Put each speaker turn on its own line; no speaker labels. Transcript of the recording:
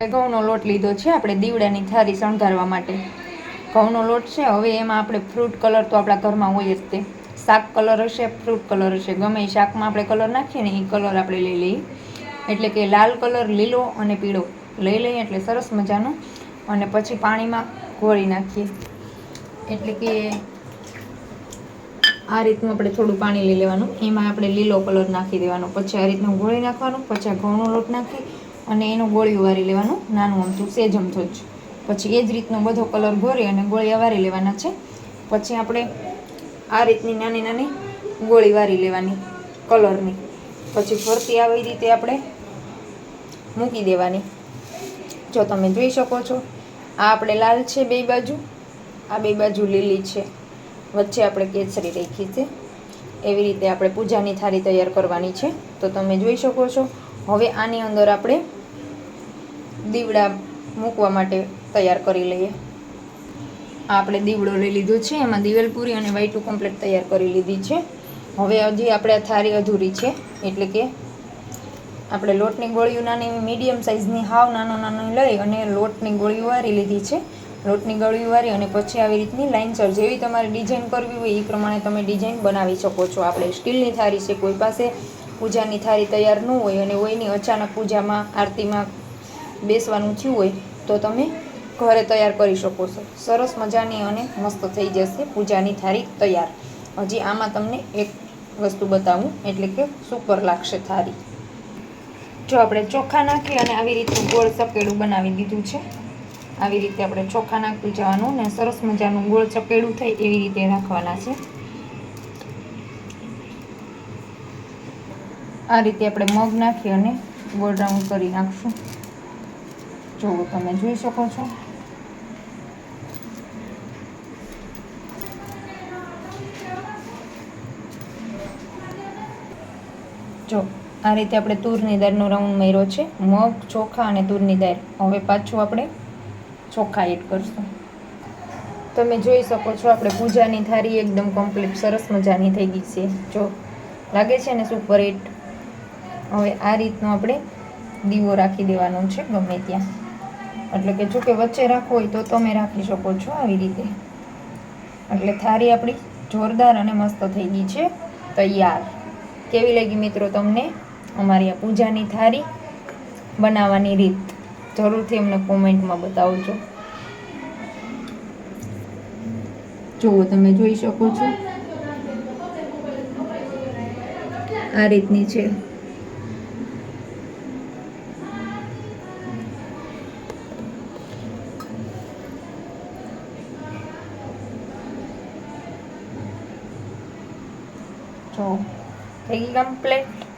ઘઉંનો લોટ લીધો છે. આપણે દીવડાની થારી શણગારવા માટે. ઘઉંનો લોટ છે. હવે એમાં આપણે ફ્રૂટ કલર તો આપણા ઘરમાં હોય જ તે. શાક કલર હશે, ફ્રૂટ કલર હશે. ગમે એ શાકમાં આપણે કલર નાખીએ ને એ કલર આપણે લઈ લઈએ. એટલે કે લાલ કલર, લીલો અને પીળો લઈ લઈએ એટલે સરસ મજાનો. અને પછી પાણીમાં ઘોળી નાખીએ. એટલે કે આ રીતનું આપણે થોડું પાણી લઈ લેવાનું. એમાં આપણે લીલો કલર નાખી દેવાનો. પછી આ રીતનું ઘોળી નાખવાનું. પછી આ ઘઉંનો લોટ નાખી અને એનું ગોળીઓ વારી લેવાનું, નાનું અમથું સેજ અમથું જ. પછી એ જ રીતનો બધો કલર ભરી અને ગોળીયા વારી લેવાના છે. પછી આપણે આ રીતની નાની નાની ગોળી વારી લેવાની કલરની. પછી ફરતી આવી રીતે આપણે મૂકી દેવાની. જો તમે જોઈ શકો છો, આ આપણે લાલ છે બે બાજુ, આ બે બાજુ લીલી છે. વચ્ચે આપણે કેસરી રાખી છે. એવી રીતે આપણે પૂજાની થાળી તૈયાર કરવાની છે. તો તમે જોઈ શકો છો હવે આની અંદર આપણે દીવડા મૂકવા માટે તૈયાર કરી લઈએ. આપણે દીવડો લઈ લીધો છે, એમાં દિવેલપુરી અને વાઈટું કમ્પ્લીટ તૈયાર કરી લીધી છે. હવે હજી આપણે આ થાળી અધૂરી છે, એટલે કે આપણે લોટની ગોળીઓ નાની મીડિયમ સાઇઝની હાવ નાનો નાનો લઈ અને લોટની ગોળીઓ વારી લીધી છે. લોટની ગળ્યું વારી અને પછી આવી રીતની લાઇનસર જેવી તમારે ડિઝાઇન કરવી હોય એ પ્રમાણે તમે ડિઝાઇન બનાવી શકો છો. આપણે સ્ટીલની થાળી છે, કોઈ પાસે પૂજાની થાળી તૈયાર ન હોય અને કોઈની અચાનક પૂજામાં, આરતીમાં બેસવાનું થયું હોય, તો તમે ઘરે તૈયાર કરી શકો છો. સરસ મજાની અને મસ્ત થઈ જશે પૂજાની થાળી તૈયાર. હજી આમાં તમને એક વસ્તુ બતાવું, એટલે કે સુપર લાગશે થાળી. જો આપણે ચોખા નાખી અને આવી રીતનું ગોળ ચપેડું બનાવી દીધું છે. આવી રીતે આપણે ચોખા નાખી જવાનું ને સરસ મજાનું ગોળ ચપેડું થાય એવી રીતે રાખવાના છે. આ રીતે આપણે મગ નાખી અને ગોળ રાઉન્ડ કરી નાખશું. જુઓ તમે જોઈ શકો છો. જો, આ રીતે આપણે તુરની દાળનો રાઉન્ડ માર્યો છે. મગ, ચોખા અને તુરની દાળ. હવે પાછું આપણે ચોખા એડ કરશું. તમે જોઈ શકો છો, આપણે પૂજાની થાળી એકદમ કમ્પ્લીટ સરસ મજાની થઈ ગઈ છે. જો, લાગે છે ને સુપર હિટ હવે આ રીતનો આપણે દીવો રાખી દેવાનો છે, ગમે ત્યાં. એટલે કે જો કે વચ્ચે રાખવો હોય તો તમે રાખી શકો છો આવી રીતે. એટલે થાળી આપણી જોરદાર અને મસ્ત થઈ ગઈ છે, તૈયાર. કેવી લાગી મિત્રો તમને અમારી આ પૂજાની થાળી? બનાવવાની રીત? જરૂરથી અમને કોમેન્ટમાં બતાવજો. જુઓ, તમે જોઈ શકો છો. આ રીતની છે. જો થઈ ગઈ કમ્પ્લીટ